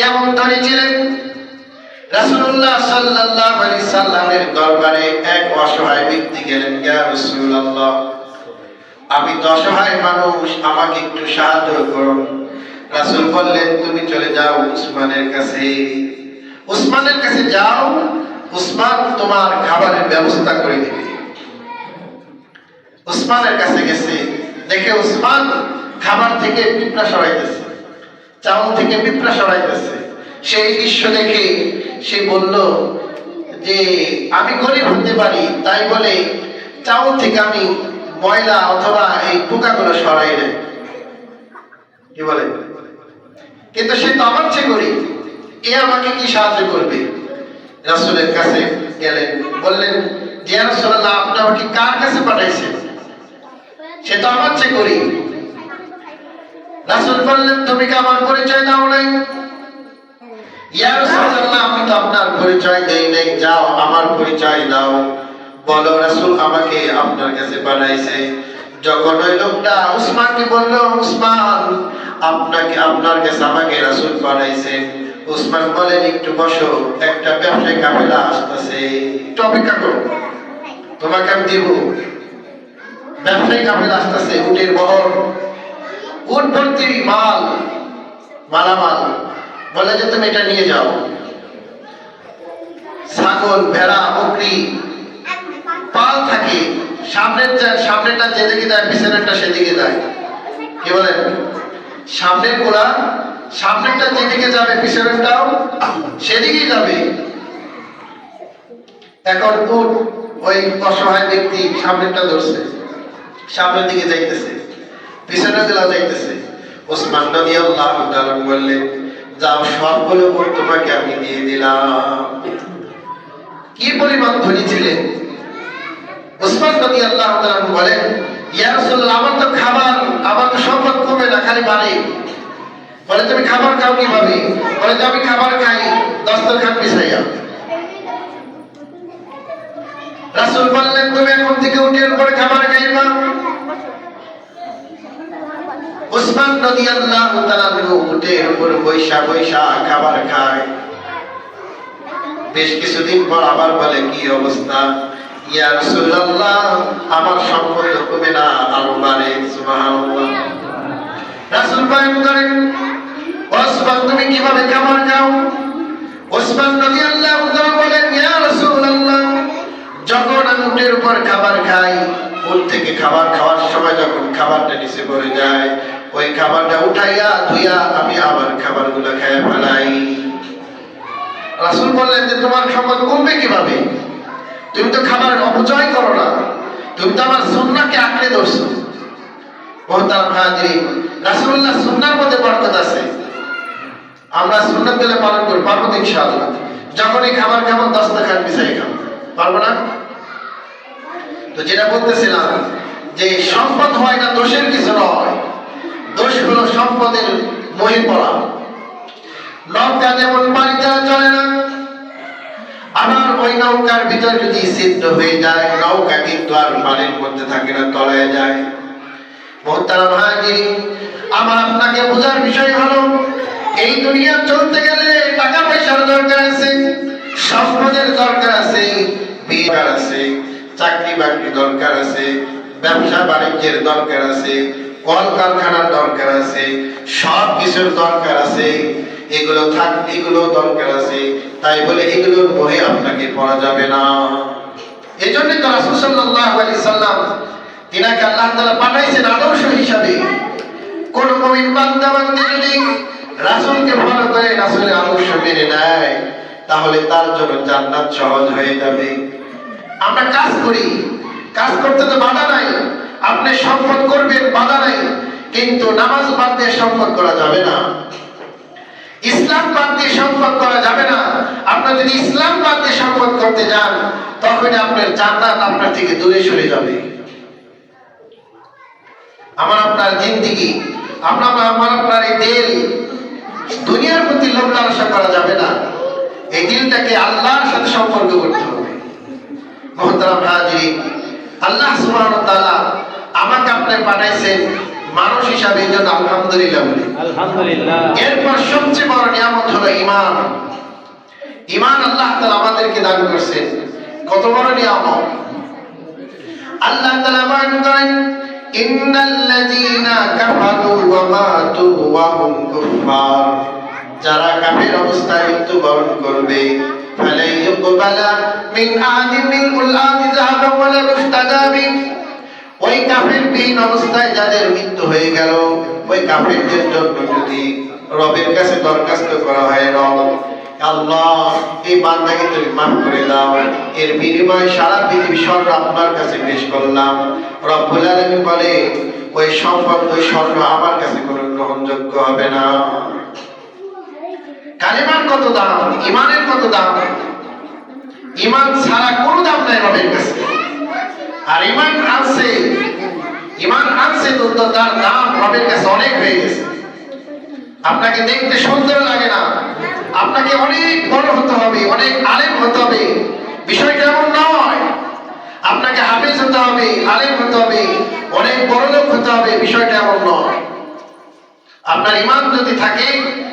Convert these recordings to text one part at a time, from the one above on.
কেমন ধনী ছিলেন? রাসূলুল্লাহ সাল্লাল্লাহু আলাইহি সাল্লামের দরবারে এক অসহায় ব্যক্তি গেলেন, ইয়া রাসূলুল্লাহ, আমি তো অসহায় মানুষ, আমাকে একটু সাহায্য করুন। রাসূল বললেন, তুমি চলে যাও উসমানের কাছে। উসমানের কাছে যাও, উসমান তোমার খাবারের ব্যবস্থা করে দিবে। উসমানের কাছে গেছে, দেখে উসমান খাবার থেকে পিঁপড়া সরাইতেছে। চাউল থেকে পিঁপড়া সেই দৃশ্য দেখে সে বলল যে, আমি গরিব হতে পারি। তাই বলে থেকে আমি ময়লা অথবা এই পোকাগুলো সরাই নেই। কি বলে? কিন্তু সে তো আমার চেয়ে গরিব। এ আমাকে কি সাহায্য করবে? রাসূলের কাছে গেলেন, বললেন, যে রাসূলুল্লাহ আপনি আমাকে কার কাছে পাঠাইছেন? সে তো আমার চেয়ে গরিব। রাসূল বললেন, তুমি কি আমার পরিচয় দাও নাই? ইয়া রাসূলুল্লাহ, আমি তো আপনার পরিচয় দেই নাই। যাও, আমার পরিচয় দাও। বলো, রাসূল আমাকে আপনার কাছে পাঠাইছে। যখন ওই লোকটা উসমানকে বলল, উসমান, আপনাকে আপনার কাছে আমাকে রাসূল পাঠাইছে। উসমান বলেন, একটু বসো, একটা ব্যবসায়ী কাফেলা আসতেছে। একটু অপেক্ষা করো, তোমাকে আমি দিব। ব্যবসায়ী কাফেলা আসতেছে, উটের বহর। ভর্তি মাল, মালামাল। বলে যে তুমি এটা নিয়ে যাও। ছাগল, ভেড়া, বকরি, পাল থাকে। সামনের সামনেরটা যেদিকে পিছনেরটা সেদিকে কি বলেন সামনের সামনেরটা যেদিকে যাবে, পিছনেরটাও সেদিকেই যাবে। এখন উট ওই অসহায় ব্যক্তি সামনেরটা ধরছে, সামনের দিকে যাইতেছে। পিছনে দিলা যাইতেছে ওসমান নবী আল্লাহ বললেন, যাও তোমাকে আমি দিয়ে দিলাম। কি পরিমাণ ধনী ছিলেন? ওসমান নবী আল্লাহ বলেন আমার তো খাবার, আমার তো সম্পদ কমে না, খালি বলে, তুমি খাবার খাও কীভাবে? বলে যে আমি খাবার খাই, দস্তরখান বিছাইয়া। রাসূল বললেন, তুমি এখন থেকে পরে খাবার খাইবা? উসমান রাদিয়াল্লাহু তাআলা উটের উপর বৈশা বৈশা খাবার খায়। বেশ কিছুদিন পর আবার বলে, কি অবস্থা? ইয়া রাসূলুল্লাহ, আমার সম্পদ কমে না সুবহানাল্লাহ। রাসূল করেন, ওসমান, তুমি কীভাবে খাবার খাও? ওসমান তাআলা বলেন, ইয়া রাসূলুল্লাহ, যখন আমি উটের উপর খাবার খাই, উট থেকে খাবার খাওয়ার সময় যখন খাবারটা নিচে পড়ে যায় ওই খাবারটা উঠাইয়া ধুইয়া আমি আবার খাবারগুলো খেয়ে ফেলাই। রাসূল বললেন যে, তোমার খাবার কমবে কীভাবে? তুমি তো খাবার অপচয় করো না। তুমি তো আমার সুন্নাহকে আঁকড়ে ধরছো। মহতারাম হাজিরিন, রাসূলুল্লাহ সুন্নাহর মধ্যে বরকত আছে। আমরা সুন্নাতগুলো পালন করি পারব তো ইনশাআল্লাহ। যখনই খাবার খাব দস্তখান বিছাই খাব। পারব না? তো যেটা বলতেছিলাম যে, সম্পদ হয় না, দোষের কিছু নয়। দোষ সম্পদের মহি পড়া নৌকা যেমন পানি ছাড়া চলে না, আবার ওই নৌকার ভিতর যদি ছিদ্র হয়ে যায়, নৌকা কিন্তু আর পানির মধ্যে থাকে না, তলায় যায়। মোহতারাম হাজির আমার আপনাকে বোঝার বিষয় হলো, এই দুনিয়া চলতে গেলে টাকা পয়সার দরকার আছে সম্পদের দরকার আছে বিয়ে আছে চাকরি বাকরি দরকার আছে ব্যবসা বাণিজ্যের দরকার আছে কল কারখানার দরকার আছে সব কিছুর দরকার আছে, এগুলো থাক এগুলো দরকার আছে, তাই বলে এগুলোর বহে আপনাকে পড়া যাবে না। এই জন্য তো রাসূল সাল্লাল্লাহু আলাইহি সাল্লাম তিনাকে আল্লাহ তাআলা পাঠাইছেন আদর্শ হিসাবে। কোন বান্দা বান্দী যদি রাসূলকে ফলো করে রাসূলের আদর্শ মেনে নেয়, তাহলে তার জন্য জান্নাত সহজ হয়ে যাবে। আমরা কাজ করি, কাজ করতে তো বাধা নাই। আপনি সম্পদ করবেন, বাধা নাই। কিন্তু নামাজ বাদ দিয়ে সম্পদ করা যাবে না। ইসলাম বাদ দিয়ে সম্পদ করা যাবে না। আপনার যদি ইসলাম বাদ দিয়ে সম্পদ করতে যান তখন আপনার জান্নাত আপনার থেকে দূরে সরে যাবে। আমার আপনার জিন্দিগি, আমরা আমার আপনার এই দিল, দুনিয়ার প্রতি লোভ লালসা করা যাবে না। এই দিলটাকে আল্লাহর সাথে সম্পর্ক করতে হবে। মোহতারাম হাজির আল্লাহ সুবহানাহু ওয়া তাআলা আমাকে আপনি পাঠাইছেন মানুষ হিসাবে এই জন্য আলহামদুলিল্লাহ বলি। আলহামদুলিল্লাহ। এরপর সবচেয়ে বড় নিয়ামত হলো ইমান ইমান আল্লাহ তাআলা আমাদেরকে দান করছেন কত বড় নিয়ামত? আল্লাহ তাআলা বলেন করেন ইন্নাল্লাযীনা কাফারু ওয়া মাতু ওয়া হুম কুফার যারা কাফের অবস্থায় মৃত্যুবরণ করবে ফালাই ইউকবালা মিন আহাদিন মিনহুল আরদি যাহাবান ওয়া লা ইফতাদা বিহি। ওই কাফের বিহীন অবস্থায় যাদের মৃত্যু হয়ে গেল, ওই কাফেরদের জন্য যদি রবের কাছে দরখাস্ত করা হয়, রব, আল্লাহ, এই বান্দাকে তুমি মাফ করে দাও। এর বিনিময়ে সারা পৃথিবী স্বর্ণ আপনার কাছে পেশ করলাম। বলে, ওই সম্পদ, ওই স্বর্ণ আমার কাছে কোনো গ্রহণযোগ্য হবে না। কালিমার কত দাম? ইমানের কত দাম? ইমান ছাড়া কোনো দাম নাই রবের কাছে। আর ইমান আনছে ইমান আনছে তো তার দাম রবের কাছে অনেক হয়ে গেছে। আপনাকে দেখতে সুন্দর লাগে না। আপনাকে অনেক বড় হতে হবে, অনেক আলেম হতে হবে। বিষয়টা এমন নয়। আপনাকে হাফেজ হতে হবে, আলেম হতে হবে, অনেক বড় লোক হতে হবে, বিষয়টা এমন নয়। আপনার ইমান যদি থাকে,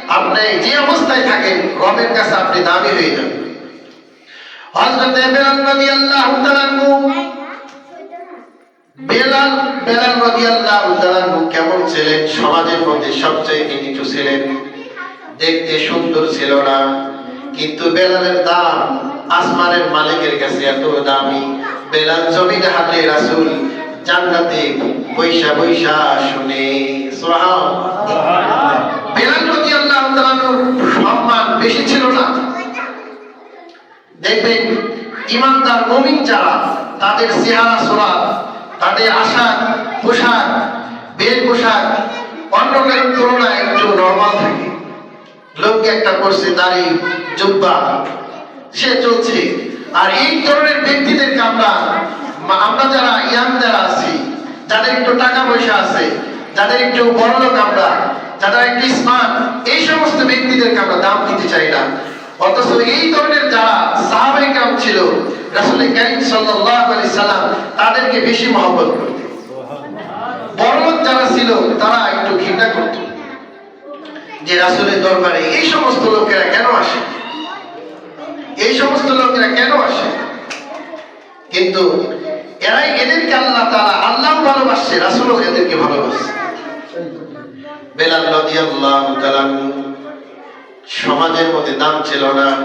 আপনি যে অবস্থায় থাকেন, রবের কাছে আপনি দামি হয়ে যাবেন। হযরত বেলাল রাদিয়াল্লাহু তাআলা বেলাল বেলাল রাদিয়াল্লাহু তাআলা কেমন ছিলেন সমাজের মধ্যে সবচেয়ে নিচু ছিলেন দেখতে সুন্দর ছিল না। কিন্তু বেলালের দাম, আসমানের মালিকের কাছে এত দামি। বেলাল জমিনে হাতে রাসূল জান্নাতে পয়সা পয়সা শুনে। সুবহানাল্লাহ। বেলাল রাদিয়াল্লাহু তাআলা সম্মান বেশি ছিল না। দেখবেন, ইমানদার মুমিন যারা, তাদের চেহারা সোরা তাদের আশাক পোশাক, বেল পোশাক অন্য কারোর তুলনায় একটু নর্মাল থাকে। লোক একটা করছে দাড়ি, জুব্বা, সে চলছে। আর এই ধরনের ব্যক্তিদেরকে আমরা আমরা যারা ইয়াং যারা আছি, যাদের একটু টাকা পয়সা আছে, যাদের একটু বড় লোক আমরা, যারা একটু স্মার্ট এই সমস্ত ব্যক্তিদেরকে আমরা দাম দিতে চাই না। অথচ এই ধরনের যারা সাহাবাই কাম ছিল সাল্লাম তাদেরকে বেশি মহব্বত যারা ছিল, তারা একটু ঘৃণা করত। যে রাসূলের দরবারে এই সমস্ত লোকেরা কেন আসে? এই সমস্ত লোকেরা কেন আসে? কিন্তু এরাই এদেরকে আল্লাহ তাআলা আল্লাহ ভালোবাসছে, রাসূলও এদেরকে ভালোবাসছে। বেলাল রাদিয়াল্লাহু তাআলা সমাজের মধ্যে দাম ছিল না।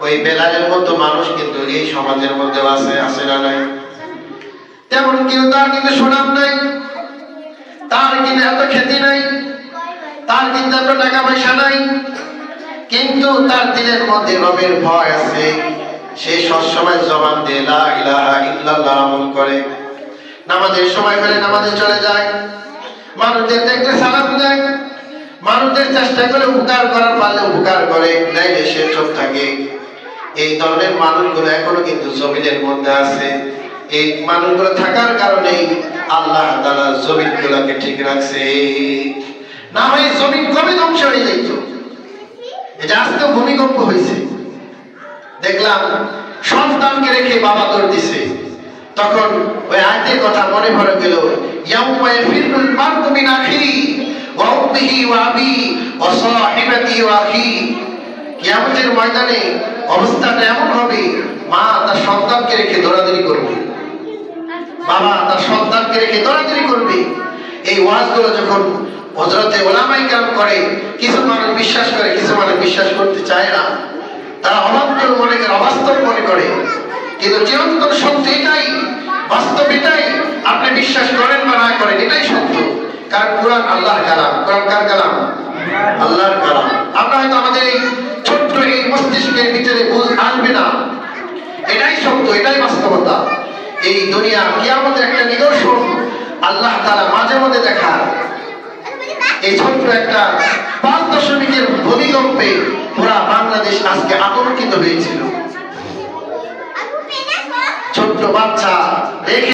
ওই বেলালের মতো মানুষ কিন্তু এই সমাজের মধ্যে আছে আছে না নাই? তেমন কিন্তু তার কিন্তু সুনাম নাই। তার কিন্তু এত খ্যাতি নাই। তার কিন্তু এত টাকা পয়সা নাই। কিন্তু তার দিলের মধ্যে রবের ভয় আছে। সে সবসময় জবান দিয়ে লা ইলাহা ইল্লাল্লাহ আমল করে। নামাজের সময় হলে নামাজে চলে যায়। মানুষদের দেখলে সালাম দেয়। মানুষদের চেষ্টা করে উপকার করার পারলে উপকার করে, নাইলে সে চুপ থাকে। এই ধরনের মানুষগুলো এখনও কিন্তু জমিনের মধ্যে আছে। এই মানুষগুলো থাকার কারণেই আল্লাহ তাআলা জমিনগুলোকে ঠিক রাখছে। না হয় জমিন কবে ধ্বংস হয়ে যাইতো? এটা আজকে ভূমিকম্প হয়েছে। দেখলাম সন্তানকে রেখে বাবা দৌড় দিছে। তখন ওই আয়াতের কথা মনে পড়ে গেল, ইয়াউমা ইয়াফিরুল মারউ মিন আখিহি ওয়া ওয়া আবি ওয়া সাহিবাতি ওয়া আখি। কিয়ামতের ময়দানে অবস্থাটা এমন হবে, মা তার সন্তানকে রেখে দৌড়াদৌড়ি করবে। বাবা তার সন্তানকে রেখে দৌড়াদৌড়ি করবে। এই ওয়াজগুলো যখন হজরতে ওলামাই কাম করে, কিছু মানুষ বিশ্বাস করে, কিছু মানুষ বিশ্বাস করতে চায় না। তারা অবান্তর মনে করে, অবাস্তব মনে করে। কিন্তু চিরন্তন সত্য এটাই, বাস্তব এটাই। আপনি বিশ্বাস করেন বা না করেন, এটাই সত্য। কারণ কোরআন? আল্লাহর কালাম। কোরআন কার কালাম? আল্লাহর কালাম। আমরা হয়তো আমাদের এই ছোট্ট এই মস্তিষ্কের ভিতরে বুঝ আসবে না। এটাই সত্য, এটাই বাস্তবতা। এই দুনিয়া কিয়ামতের একটা নিদর্শন আল্লাহ তাআলা মাঝে মধ্যে দেখার এই ছোট্ট একটা পাঁচ দশমিকের ভূমিকম্পে পুরা বাংলাদেশ আজকে আতঙ্কিত হয়েছিল। ছোট্ট বাচ্চা রেখে